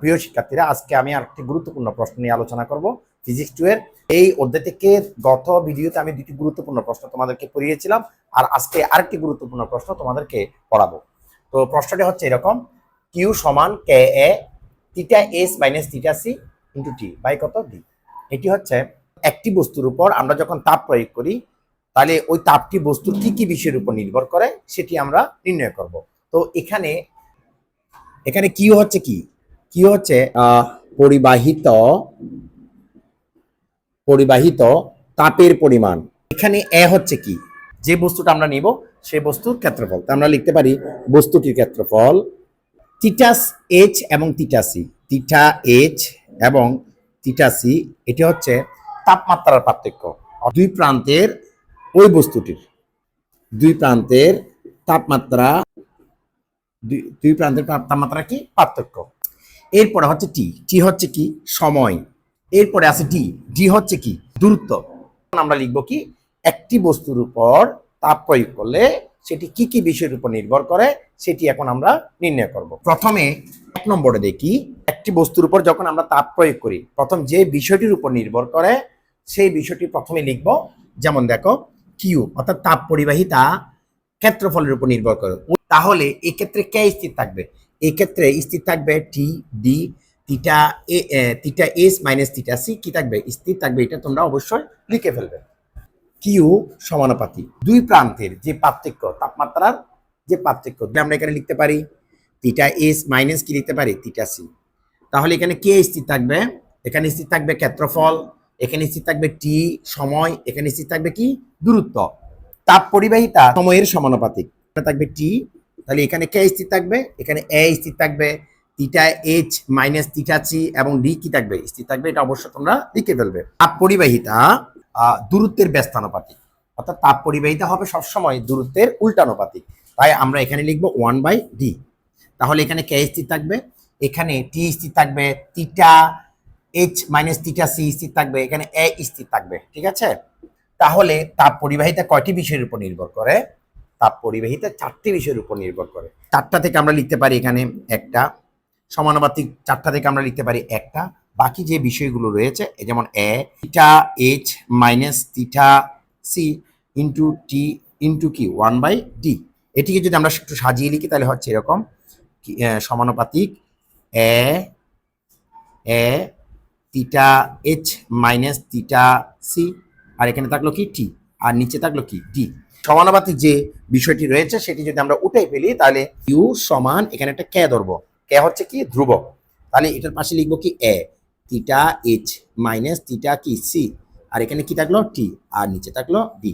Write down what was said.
প্রিয় শিক্ষার্থীরা, আজকে আমি আরেকটি গুরুত্বপূর্ণ প্রশ্ন নিয়ে আলোচনা করব ফিজিক্স টু এর। এই অধ্যায় থেকে গত ভিডিওতে আমি দুটি গুরুত্বপূর্ণ প্রশ্ন তোমাদেরকে পড়িয়েছিলাম আর আজকে আরেকটি গুরুত্বপূর্ণ প্রশ্ন তোমাদেরকে পড়াবো। তো প্রশ্নটি হচ্ছে এরকম কিউ সমান K A theta S minus theta C into T by কত ডি এটি হচ্ছে একটি বস্তুর উপর আমরা যখন তাপ প্রয়োগ করি, তাহলে ওই তাপটি বস্তুর কি কি বিষয়ের উপর নির্ভর করে সেটি আমরা নির্ণয় করব। তো এখানে এখানে কিউ হচ্ছে কি? কি হচ্ছে? পরিবাহিত পরিবাহিত তাপের পরিমাণ। এখানে এ হচ্ছে কি? যে বস্তুটা আমরা নিব সেই বস্তুর ক্ষেত্রফল। তা আমরা লিখতে পারি বস্তুটির ক্ষেত্রফল তিটাস এইচ এবং তিটাসি তিটা এইচ এবং তিটাসি এটি হচ্ছে তাপমাত্রার পার্থক্য। দুই প্রান্তের ওই বস্তুটির, দুই প্রান্তের তাপমাত্রা, দুই প্রান্তের তাপ- তাপমাত্রা কি? পার্থক্য। এরপরে হচ্ছে টি। টি হচ্ছে কি? সময়। এরপরে আছে ডি। ডি হচ্ছে কি? দূরত্ব। আমরা লিখব কি? একটি বস্তুর উপর তাপ প্রয়োগ করলে সেটি কি কি বিষয়ের উপর নির্ভর করে সেটি এখন আমরা নির্ণয় করব। প্রথমে এক নম্বরে দেখি, একটি বস্তুর উপর যখন আমরা তাপ প্রয়োগ করি, প্রথম যে বিষয়টির উপর নির্ভর করে সেই বিষয়টি প্রথমে লিখব। যেমন দেখো কিউ অর্থাৎ তাপ পরিবাহিতা ক্ষেত্রফলের উপর নির্ভর করে। তাহলে এক্ষেত্রে কে স্থির থাকবে। এক্ষেত্রে স্থির থাকবে T D theta A theta S minus theta C কি থাকবে? স্থির থাকবে, এটা তোমরা অবশ্যই লিখে ফেলবে। কিউ সমানুপাতি দুই প্রান্তের যে পার্থক্য, তাপমাত্রার যে পার্থক্য আমরা এখানে লিখতে পারি তিটা এস মাইনাস কি লিখতে পারি? তিটা সি তাহলে এখানে কে স্থির থাকবে, এখানে স্থির থাকবে ক্ষেত্রফল, এখানে স্থির থাকবে টি সময়, এখানে স্থির থাকবে কি? দূরত্ব। তাপ পরিবাহিতা সময়ের সমানুপাতিক থাকবে টি তাহলে এখানে কে স্থির থাকবে, এখানে এ স্থির থাকবে theta H minus theta C এবং ডি কি থাকবে? স্থির থাকবে, এটা অবশ্য তোমরা লিখে ফেলবে। তাপ পরিবাহিতা দূরত্বের ব্যস্তানুপাতিক। অর্থাৎ তাপ পরিবাহিতা হবে সবসময় দূরত্বের উল্টানুপাতিক। তাই আমরা এখানে লিখব ওয়ান বাই ডি তাহলে এখানে কে স্থির থাকবে, এখানে টি স্থির থাকবে theta H minus theta C স্থির থাকবে, এখানে এ স্থির থাকবে, ঠিক আছে? তাহলে তাপ পরিবাহিতা কয়টি বিষয়ের উপর নির্ভর করে? তাপ পরিবাহিতা চারটি বিষয়ের উপর নির্ভর করে। চারটা থেকে আমরা লিখতে পারি এখানে একটা, সমানুপাতিক চারটা থেকে আমরা লিখতে পারি একটা। বাকি যে বিষয়গুলো রয়েছে যেমন A, theta, H minus theta C into T into কি ওয়ান বাই ডি। এটিকে যদি আমরা একটু সাজিয়ে লিখি, তাহলে হচ্ছে এরকম সমানুপাতিক A A, theta, H minus theta C, আর এখানে থাকল কি? টি। আর নিচে থাকল কি? ডি সমানুপাতিক যে বিষয়টি রয়েছে, সেটি যদি আমরা উঠে ফেলি, তাহলে ইউ সমান এখানে একটা কে ধরবো। কে হচ্ছে কি? ধ্রুবক। তাহলে এটার পাশে লিখব কি? এ তিটা এইচ মাইনাস তিটা কি? সি আর এখানে কি থাকল? টি আর নিচে থাকল ডি